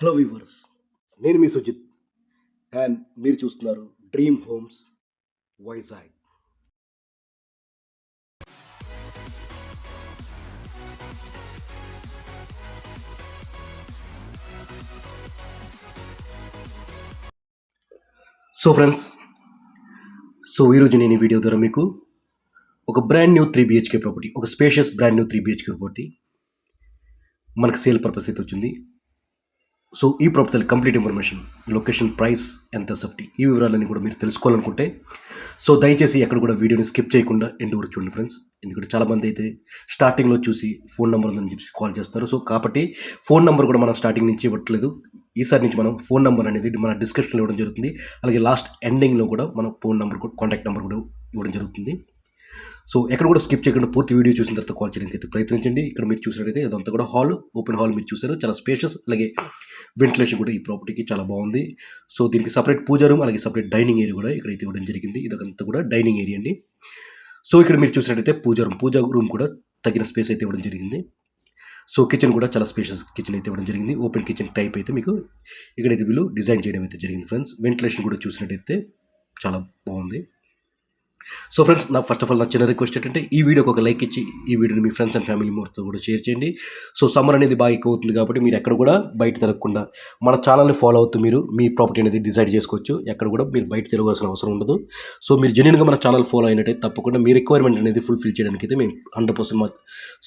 Hello viewers నేను మీ Sujith. And మీరు చూస్తున్నారు dream homes Vizag so friends so ఈరోజు నేను ఈ వీడియో ద్వారా మీకు ఒక brand new three BHK property ఒక spacious brand new three BHK property మనకు సేల్ పర్పస్ అయితే వచ్చింది. సో ఈ property complete information location price ఎంత సేఫ్టీ ఈ వివరాలన్నీ కూడా మీరు తెలుసుకోవాలనుకుంటే సో దయచేసి ఎక్కడ కూడా వీడియోని స్కిప్ చేయకుండా ఎండ్ వరకు చూడండి ఫ్రెండ్స్ ఎందుకంటే చాలామంది అయితే స్టార్టింగ్లో చూసి ఫోన్ నెంబర్ ఉందని చెప్పి కాల్ చేస్తారు. సో కాబట్టి ఫోన్ నెంబర్ కూడా మనం స్టార్టింగ్ నుంచి ఇవ్వట్లేదు. ఈసారి నుంచి మనం ఫోన్ నెంబర్ అనేది మన డిస్క్రిప్షన్లో ఇవ్వడం జరుగుతుంది. అలాగే లాస్ట్ ఎండింగ్లో కూడా మనం ఫోన్ నెంబర్ కూడా కాంటాక్ట్ నెంబర్ కూడా ఇవ్వడం జరుగుతుంది. సో ఎక్కడ కూడా స్కిప్ చేయకుండా పూర్తి వీడియో చూసిన తర్వాత కాల్ చేయడానికి అయితే ప్రయత్నించండి. ఇక్కడ మీరు చూసినట్టయితే అదంతా కూడా హాల్ ఓపెన్ హాల్ మీరు చూసారు చాలా స్పేషియస్ అలాగే వెంటిలేషన్ కూడా ఈ ప్రాపర్టీకి చాలా బాగుంది. సో దీనికి సపరేట్ పూజా రూమ్ అలాగే సపరేట్ డైనింగ్ ఏరియా కూడా ఇక్కడ అయితే ఇవ్వడం జరిగింది. ఇదంతా కూడా డైనింగ్ ఏరియా అండి. సో ఇక్కడ మీరు చూసినట్టయితే పూజా రూమ్ పూజా రూమ్ కూడా తగిన స్పేస్ అయితే ఇవ్వడం జరిగింది. సో కిచెన్ కూడా చాలా స్పేషియస్ కిచెన్ అయితే ఇవ్వడం జరిగింది. ఓపెన్ కిచెన్ టైప్ అయితే మీకు ఇక్కడైతే వీళ్ళు డిజైన్ చేయడం అయితే జరిగింది ఫ్రెండ్స్ వెంటిలేషన్ కూడా చూసినట్టయితే చాలా బాగుంది. సో ఫ్రెండ్స్ నా ఫస్ట్ ఆఫ్ ఆల్ నా చిన్న రిక్వెస్ట్ ఏంటంటే ఈ వీడియోకి ఒక లైక్ ఇచ్చి ఈ వీడియోని మీ ఫ్రెండ్స్ అండ్ ఫ్యామిలీ మెంబర్స్తో కూడా షేర్ చేయండి. సో సమ్మర్ అనేది బాగా ఎక్కువ అవుతుంది కాబట్టి మీరు ఎక్కడ కూడా బయట తిరగకుండా మన ఛానల్ని ఫాలో అవుతూ మీరు మీ ప్రాపర్టీ అనేది డిసైడ్ చేసుకోవచ్చు. ఎక్కడ కూడా మీరు బయట తిరగాల్సిన అవసరం ఉండదు. సో మీరు జెన్యున్గా మన ఛానల్ ఫాలో అయినట్టయితే తప్పకుండా మీ రిక్వైర్మెంట్ అనేది ఫుల్ఫిల్ చేయడానికి అయితే మేము హండ్రెడ్ పర్సెంట్ మా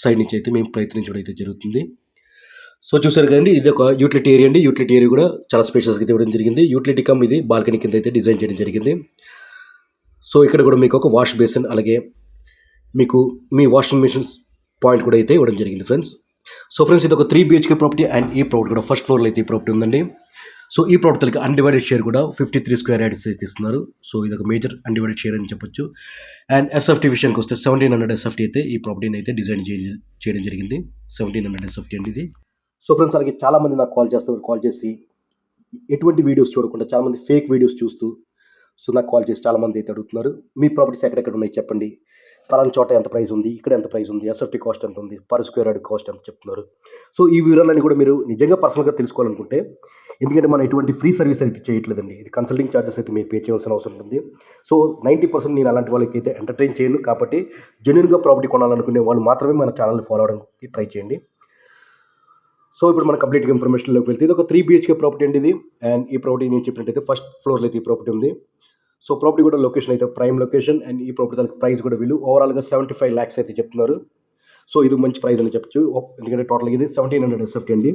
సైడ్ నుంచి అయితే మేము ప్రయత్నించడం అయితే జరుగుతుంది. సో చూసారు కదండి ఇది ఒక యూటిలిటీ ఏరియా అండి. యూటిలిటీ ఏరియా కూడా చాలా స్పేషియస్గా అయితే ఇవ్వడం జరిగింది. యూటిలిటీ కమ్ ఇది బాల్కనీ కింద అయితే డిజైన్ చేయడం జరిగింది. సో ఇక్కడ కూడా మీకు ఒక వాష్ బేసిన్ అలాగే మీకు మీ వాషింగ్ మిషన్స్ పాయింట్ కూడా అయితే ఇవ్వడం జరిగింది ఫ్రెండ్స్. సో ఫ్రెండ్స్ ఇది ఒక త్రీ బిహెచ్కే ప్రాపర్టీ అండ్ ఈ ప్రాపర్టీ కూడా ఫస్ట్ ఫ్లోర్లో అయితే ఈ ప్రాపర్టీ ఉందండి. సో ఈ ప్రాపర్టీలకి అన్డివైడెడ్ షేర్ కూడా ఫిఫ్టీ త్రీ స్క్వేర్ యార్డ్స్ అయితే ఇస్తున్నారు. సో ఇది ఒక మేజర్ అన్డివైడెడ్ షేర్ అని చెప్పొచ్చు. అండ్ ఎస్ఎఫ్టీ విషయానికి వస్తే సెవెంటీన్ హండ్రెడ్ ఎస్ఎఫ్టీ అయితే ఈ ప్రాపర్టీని అయితే డిజైన్ చేయ- చేయడం జరిగింది. సెవెంటీన్ హండ్రెడ్ ఎస్ఎఫ్టీ అండి ఇది. సో ఫ్రెండ్స్ అలాగే చాలామంది నాకు కాల్ చేస్తారు కాల్ చేసి ఎటువంటి వీడియోస్ చూడకుండా చాలామంది ఫేక్ వీడియోస్ చూస్తూ సో నాకు కాల్ చేసి చాలామంది అయితే అడుగుతున్నారు. మీ ప్రాపర్టీస్ ఎక్కడెక్కడ ఉన్నాయి చెప్పండి. పలానా చోట ఎంత ప్రైస్ ఉంది? ఇక్కడ ఎంత ప్రైస్ ఉంది? ఎస్ఎఫ్టీ కాస్ట్ ఎంత ఉంది? పర్ స్క్వేర్ యార్డ్ కాస్ట్ ఎంత చెప్తున్నారు. సో ఈ వివరాలన్నీ కూడా మీరు నిజంగా పర్సనల్గా తెలుసుకోవాలనుకుంటే ఎందుకంటే మనం ఎటువంటి ఫ్రీ సర్వీస్ అయితే చేయట్లేదండి. ఇది కన్సల్టింగ్ ఛార్జెస్ అయితే మీరు పే చేయవలసిన అవసరం ఉంటుంది సో నైంటీ పర్సెంట్ నేను అలాంటి వాళ్ళకి అయితే ఎంటర్టైన్ చేయను. కాబట్టి జెన్యున్గా ప్రాపర్టీ కొనాలనుకునే వాళ్ళు మాత్రమే మన ఛానల్ని ఫాలో అవడానికి ట్రై చేయండి. సో ఇప్పుడు మన కంప్లీట్గా ఇన్ఫర్మేషన్లోకి వెళ్తే ఇది ఒక త్రీ బిహెచ్కే ప్రాపర్టీ అండి ఇది. అండ్ ఈ ప్రాపర్టీ నేను చెప్పినట్టయితే ఫస్ట్ ఫ్లోర్లో అయితే ఈ ప్రాపర్టీ ఉంది. సో ప్రాపర్టీ కూడా లొకేషన్ అయితే ప్రైమ్ లొకేషన్ అండ్ ఈ ప్రాపర్టీ దానికి ప్రైస్ కూడా వీళ్ళు ఓవరాల్గా సెవెంటీ ఫైవ్ ల్యాక్స్ అయితే చెప్తున్నారు. సో ఇది మంచి ప్రైస్ అని చెప్పచ్చు. ఎందుకంటే టోటల్గా ఇది సెవెంటీన్ హండ్రెడ్ ఎస్ఎఫ్టీ అండి.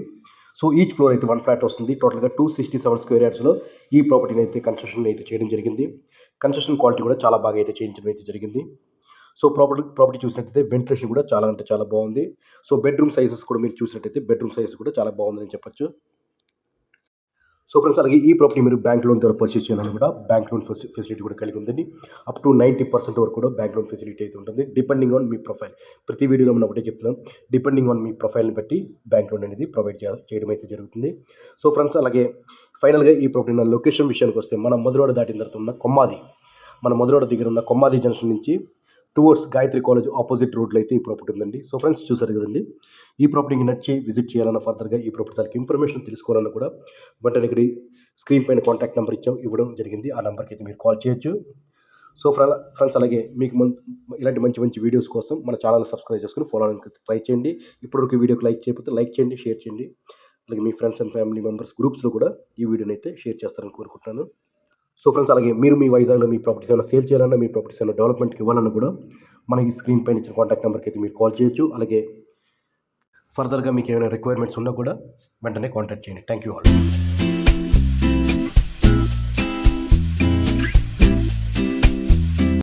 సో ఈచ్ ఫ్లోర్ అయితే వన్ ఫ్లాట్ వస్తుంది. టోటల్గా టూ సిక్స్టీ సెవెన్ స్క్వేర్ యార్డ్స్లో ఈ ప్రాపర్టీని అయితే కన్స్ట్రక్షన్ అయితే చేయడం జరిగింది. కన్స్ట్రక్షన్ క్వాలిటీ కూడా చాలా బాగా అయితే చేయించడం అయితే జరిగింది. సో ప్రాపర్టీ ప్రాపర్టీ చూసినట్టయితే వెంటిలేషన్ కూడా చాలా అంటే చాలా బాగుంది. సో బెడ్రూమ్ సైజెస్ కూడా మీరు చూసినట్టయితే బెడ్రూమ్ సైజెస్ కూడా చాలా బాగుందని చెప్పొచ్చు. సో ఫ్రెండ్స్ అలాగే ఈ ప్రాపర్టీ మీరు బ్యాంక్ లోన్ ద్వారా పర్చేస్ చేయాలని కూడా బ్యాంక్ లోన్ ఫెసిలిటీ కూడా కలిగి ఉందండి. అప్ టు నైంటీ పర్సెంట్ వరకు కూడా బ్యాంక్ లోన్ ఫెసిలిటీ అయితే ఉంటుంది. డిపెండింగ్ ఆన్ మీ ప్రొఫైల్ ప్రతి వీడియోలో మనం ఒకటే చెప్తున్నాం. డిపెండింగ్ ఆన్ మీ ప్రొఫైల్ని బట్టి బ్యాంక్ లోన్ అనేది ప్రొవైడ్ చేయడం అయితే జరుగుతుంది. సో ఫ్రెండ్స్ అలాగే ఫైనల్గా ఈ ప్రాపర్టీ నా లొకేషన్ విషయానికి వస్తే మన మధురవాడ దాటిన తర్వాత ఉన్న కొమ్మాది. మన మధురవాడ దగ్గర ఉన్న కొమ్మాది జంక్షన్ నుంచి టువర్డ్స్ గాయత్రి కాలేజ్ ఆపోజిట్ రోడ్లో అయితే ఈ ప్రాపర్టీ ఉందండి. సో ఫ్రెండ్స్ చూసారు కదండి? ఈ ప్రాపర్టీకి నచ్చి విజిట్ చేయాలన్న ఫర్దర్గా ఈ ప్రాపర్టీ దానికి ఇన్ఫర్మేషన్ తెలుసుకోవాలన్నా కూడా వెంటనే ఇక్కడ స్క్రీన్ పైన కాంటాక్ట్ నెంబర్ ఇచ్చాం ఇవ్వడం జరిగింది. ఆ నెంబర్కి అయితే మీరు కాల్ చేయొచ్చు. సో ఫ్రెండ్స్ అలాగే మీకు ఇలాంటి మంచి మంచి వీడియోస్ కోసం మన ఛానల్ సబ్స్క్రైబ్ చేసుకుని ఫాలో అవడానికి ట్రై చేయండి. ఇప్పటివరకు వీడియోకి లైక్ చేయకపోతే లైక్ చేయండి షేర్ చేయండి. అలాగే మీ ఫ్రెండ్స్ అండ్ ఫ్యామిలీ మెంబర్స్ గ్రూప్స్లో కూడా ఈ వీడియోని అయితే షేర్ చేస్తారని కోరుకుంటున్నాను. సో ఫ్రెండ్స్ అలాగే మీరు మీ వైజాగ్లో మీ ప్రాపర్టీస్ ఏమైనా సేల్ చేయాలన్నా మీ ప్రాపర్టీస్ ఏమైనా డెవలప్మెంట్కి ఇవ్వాలన్నా కూడా మనకి స్క్రీన్ పైన ఇచ్చిన కాంటాక్ట్ నెంబర్కి అయితే మీరు కాల్ చేయొచ్చు. అలాగే ఫర్దర్గా మీకు ఏమైనా రిక్వైర్మెంట్స్ ఉన్నా కూడా వెంటనే కాంటాక్ట్ చేయండి. Thank you all